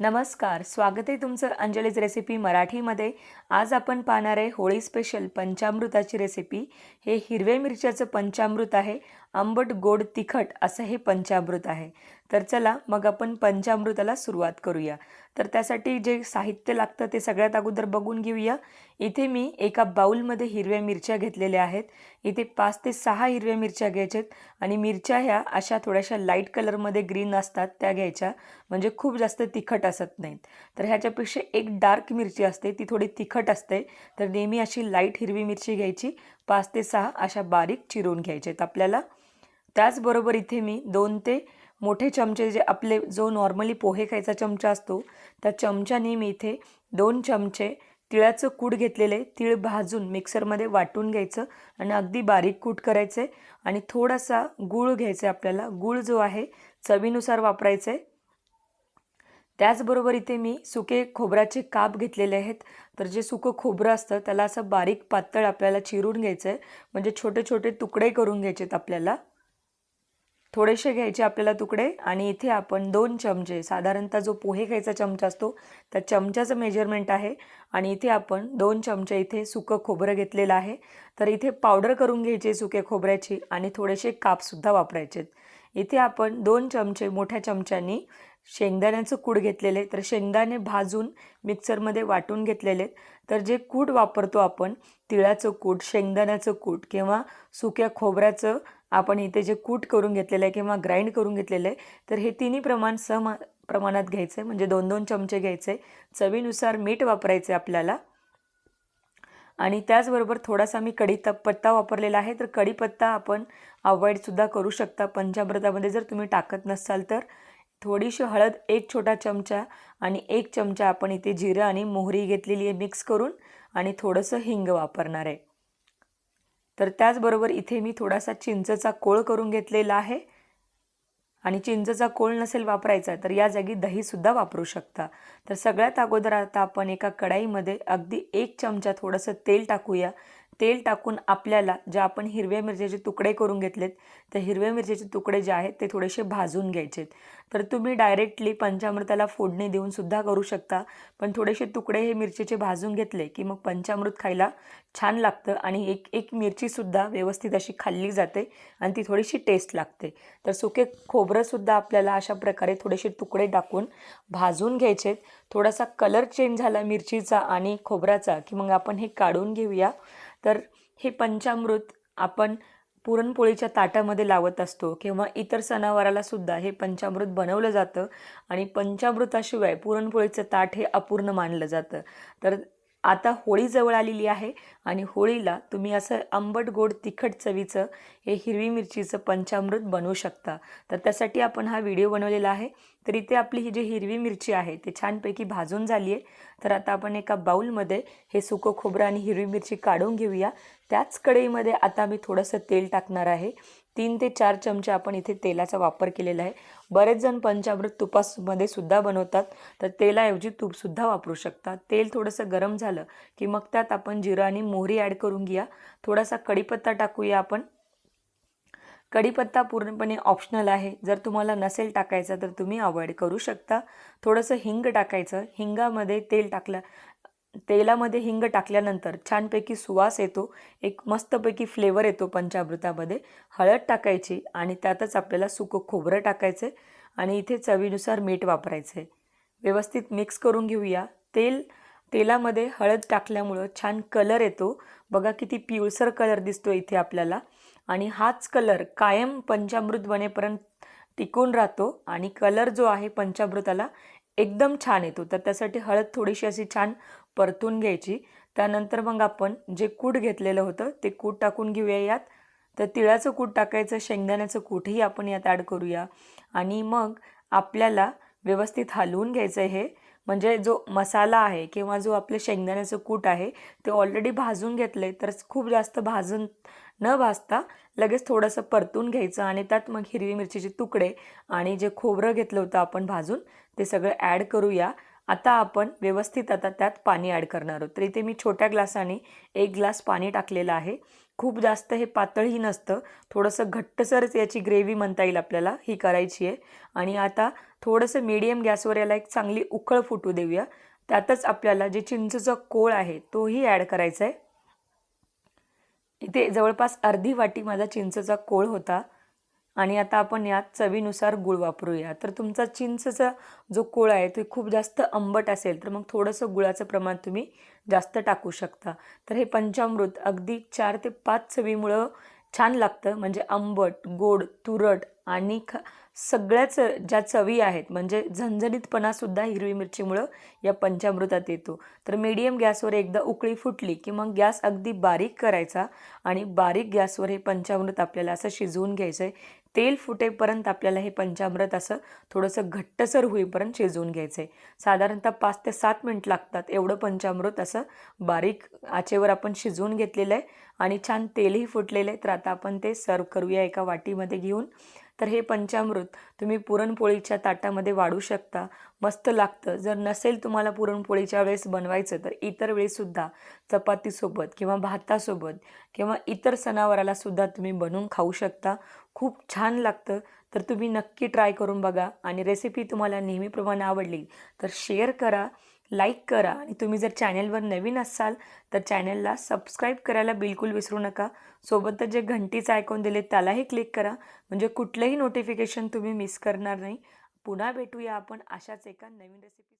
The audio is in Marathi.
नमस्कार स्वागत आहे तुमचं अंजलीच रेसिपी मराठीमध्ये. आज आपण पाहणार आहे होळी स्पेशल पंचामृताची रेसिपी हे हिरव्या मिरच्याचं पंचामृत आहे आंबट गोड तिखट असं हे पंचामृत आहे. तर चला मग आपण पंचामृताला सुरुवात करूया. तर त्यासाठी जे साहित्य लागतं ते सगळ्यात अगोदर बघून घेऊया. इथे मी एका बाऊलमध्ये हिरव्या मिरच्या घेतलेल्या आहेत. इथे पाच ते सहा हिरव्या मिरच्या घ्यायच्यात आणि मिरच्या ह्या अशा थोड्याशा लाइट कलरमध्ये ग्रीन असतात त्या घ्यायच्या. म्हणजे खूप जास्त तिखट असत नाहीत. तर ह्याच्यापेक्षा एक डार्क मिरची असते ती थोडी तिखट असते. तर नेहमी अशी लाइट हिरवी मिरची घ्यायची. पाच ते सहा अशा बारीक चिरून घ्यायच्यात आपल्याला. त्याचबरोबर इथे मी दोन ते मोठे चमचे जे आपले जो नॉर्मली पोहे खायचा चमचा असतो त्या चमच्याने मी इथे दोन चमचे तिळाचं कूट घेतलेले तिळ भाजून मिक्सरमध्ये वाटून घ्यायचं आणि अगदी बारीक कूट करायचं आहे आणि थोडासा गूळ घ्यायचा आहे आपल्याला. गूळ जो आहे चवीनुसार वापरायचं. आहे त्याचबरोबर इथे मी सुके खोबऱ्याचे काप घेतलेले आहेत. तर जे सुकं खोबरं असतं त्याला असं बारीक पातळ आपल्याला चिरून घ्यायचं आहे म्हणजे छोटे छोटे तुकडे करून घ्यायचे आहेत आपल्याला. थोडेसे घ्यायचे आपल्याला तुकडे आणि इथे आपण दोन चमचे साधारणतः जो पोहे खायचा चमचा असतो त्या चमच्याचं मेजरमेंट आहे. आणि इथे आपण दोन चमचे इथे सुकं खोबरं घेतलेलं आहे. तर इथे पावडर करून घ्यायचे सुके खोबऱ्याची आणि थोडेसे कापसुद्धा वापरायचे इथे आपण दोन चमचे मोठ्या चमच्यांनी शेंगदाण्याचं कूड घेतलेले तर शेंगदाणे भाजून मिक्सरमध्ये वाटून घेतलेले. तर जे कूट वापरतो आपण तिळाचं कूट शेंगदाण्याचं कूट किंवा सुक्या खोबऱ्याचं आपण इथे जे कूट करून घेतलेलं आहे किंवा ग्राइंड करून घेतलेलं आहे तर हे तिन्ही प्रमाण सम प्रमाणात घ्यायचं आहे म्हणजे दोन दोन चमचे घ्यायचे चवीनुसार मीठ वापरायचे आपल्याला. आणि त्याचबरोबर थोडासा मी पत्ता वापरलेला आहे तर कढीपत्ता आपण अवॉइडसुद्धा करू शकता. पंचामृतामध्ये जर तुम्ही टाकत नसाल तर थोडीशी हळद एक छोटा चमचा आणि एक चमचा आपण इथे जिरं आणि मोहरी घेतलेली आहे मिक्स करून आणि थोडंसं हिंग वापरणार आहे. तर त्याचबरोबर इथे मी थोडासा चिंचचा कोळ करून घेतलेला आहे. आणि चिंचचा कोळ नसेल वापरायचा तर या जागी दहीसुद्धा वापरू शकता. तर सगळ्यात अगोदर आता आपण एका कढाईमध्ये अगदी एक चमचा थोडंसं तेल टाकूया. तेल टाकून आपल्याला ज्या आपण हिरव्या मिरच्याचे तुकडे करून घेतलेत त्या हिरव्या मिरच्याचे तुकडे जे आहेत ते थोडेसे भाजून घ्यायचेत. तर तुम्ही डायरेक्टली पंचामृताला फोडणी देऊन सुद्धा करू शकता पण थोडेसे तुकडे हे मिरचीचे भाजून घेतले की मग पंचामृत खायला छान लागतं आणि एक एक मिरचीसुद्धा व्यवस्थित अशी खाल्ली जाते आणि ती थोडीशी टेस्ट लागते. तर सुके खोबरंसुद्धा आपल्याला अशा प्रकारे थोडेसे तुकडे टाकून भाजून घ्यायचे थोडासा कलर चेंज झाला मिरचीचा आणि खोबऱ्याचा की मग आपण हे काढून घेऊया. तर हे पंचामृत आपण पुरणपोळीच्या ताटामध्ये लावत असतो किंवा इतर सणावाराला सुद्धा हे पंचामृत बनवलं जातं आणि पंचामृताशिवाय पुरणपोळीचं ताट हे अपूर्ण मानलं जातं. तर आता होळी जवळ आलेली आहे आणि होळीला तुम्ही असं आंबट गोड तिखट चवीचं हे हिरवी मिरचीचं पंचामृत बनवू शकता. तर त्यासाठी आपण हा व्हिडिओ बनवलेला आहे. तर इथे आपली ही जी हिरवी मिरची आहे ती छानपैकी भाजून झाली आहे. तर आता आपण एका बाऊलमध्ये हे सुकं खोबरं आणि हिरवी मिरची काढून घेऊया. त्याच कढईमध्ये आता मी थोडंसं तेल टाकणार आहे. तीन ते चार चमचे आपण इथे तेलाचा वापर केलेला आहे. बरेच जण पंचामृत तुपामध्ये सुद्धा बनवतात. तर तेलाऐवजी तूपसुद्धा वापरू शकता. तेल थोडंसं गरम झालं की मग त्यात आपण जिरं आणि मोहरी ॲड करून घ्या. थोडासा कढीपत्ता टाकूया आपण. कढीपत्ता पूर्णपणे ऑप्शनल आहे. जर तुम्हाला नसेल टाकायचा तर तुम्ही अवॉइड करू शकता. थोडंसं हिंग टाकायचं. हिंगामध्ये तेल टाकलं तेलामध्ये हिंग टाकल्यानंतर छानपैकी सुवास येतो एक मस्तपैकी फ्लेवर येतो पंचामृतामध्ये. हळद टाकायची आणि त्यातच आपल्याला सुकं खोबरं टाकायचं आणि इथे चवीनुसार मीठ वापरायचं. आहे व्यवस्थित मिक्स करून घेऊया. तेल तेलामध्ये हळद टाकल्यामुळं छान कलर येतो. बघा किती पिवळसर कलर दिसतो इथे आपल्याला. आणि हाच कलर कायम पंचामृत बनेपर्यंत टिकून राहतो आणि कलर जो आहे पंचामृताला एकदम छान येतो. तर त्यासाठी हळद थोडीशी अशी छान परतून घ्यायची. त्यानंतर मग आपण जे कूट घेतलेलं होतं ते कूट टाकून घेऊया यात. तर तिळाचं कूट टाकायचं शेंगदाण्याचं कूटही आपण यात ॲड करूया. आणि मग आपल्याला व्यवस्थित हलवून घ्यायचं हे. म्हणजे जो मसाला आहे किंवा जो आपलं शेंगदाण्याचं कूट आहे ते ऑलरेडी भाजून घेतले तर खूप जास्त भाजून न भाजता लगेच थोडंसं परतून घ्यायचं आणि त्यात मग हिरवी मिरचीचे तुकडे आणि जे खोबरं घेतलं होतं आपण भाजून ते सगळं ॲड करूया. आता आपण व्यवस्थित आता त्यात पाणी ॲड करणार आहोत. तर इथे मी छोट्या ग्लासाने एक ग्लास पाणी टाकलेलं आहे. खूप जास्त हे पातळही नसतं. थोडंसं घट्टसरच याची ग्रेव्ही म्हणता येईल आपल्याला. ही करायची आहे. आणि आता थोडंसं मीडियम गॅसवर याला एक चांगली उकळ फुटू देऊया. त्यातच आपल्याला जे चिंचचा कोळ आहे तोही ॲड करायचा आहे. इथे जवळपास अर्धी वाटी माझा चिंचचा कोळ होता. आणि आता आपण यात चवीनुसार गूळ वापरूया. तर तुमचा चिंचचा जो कोळ आहे तो खूप जास्त आंबट असेल तर मग थोडंसं गुळाचं प्रमाण तुम्ही जास्त टाकू शकता. तर हे पंचामृत अगदी चार ते पाच चवीमुळं छान लागतं. म्हणजे आंबट गोड तुरट आणि ख सगळ्याच ज्या चवी आहेत म्हणजे झणझणीतपणासुद्धा हिरवी मिरचीमुळं या पंचामृतात येतो. तर मीडियम गॅसवर एकदा उकळी फुटली की मग गॅस अगदी बारीक करायचा आणि बारीक गॅसवर हे पंचामृत आपल्याला असं शिजवून घ्यायचं आहे तेल फुटेपर्यंत आपल्याला हे पंचामृत असं थोडंसं घट्टसर होईपर्यंत शिजवून घ्यायचं आहे साधारणतः पाच ते सात मिनिट लागतात एवढं पंचामृत असं बारीक आचेवर आपण शिजवून घेतलेलं आहे आणि छान तेलही फुटलेलं आहे. तर आता आपण ते सर्व करूया एका वाटीमध्ये घेऊन. तर हे पंचामृत तुम्ही पुरणपोळीच्या ताटामध्ये वाढू शकता. मस्त लागतं. जर नसेल तुम्हाला पुरणपोळीच्या वेळेस बनवायचं तर इतर वेळेसुद्धा चपातीसोबत किंवा भातासोबत किंवा इतर सणावारालासुद्धा तुम्ही बनवून खाऊ शकता. खूप छान लागतं. तर तुम्ही नक्की ट्राय करून बघा. आणि रेसिपी तुम्हाला नेहमीप्रमाणे आवडली तर शेअर करा. लाईक करा आणि तुम्ही जर चॅनेलवर नवीन असाल तर चॅनेलला सबस्क्राईब करायला बिलकुल विसरू नका. सोबतच जे घंटीचं आयकॉन दिले त्यालाही क्लिक करा. म्हणजे कुठलंही नोटिफिकेशन तुम्ही मिस करणार नाही. पुन्हा भेटूया आपण अशाच एका नवीन रेसिपी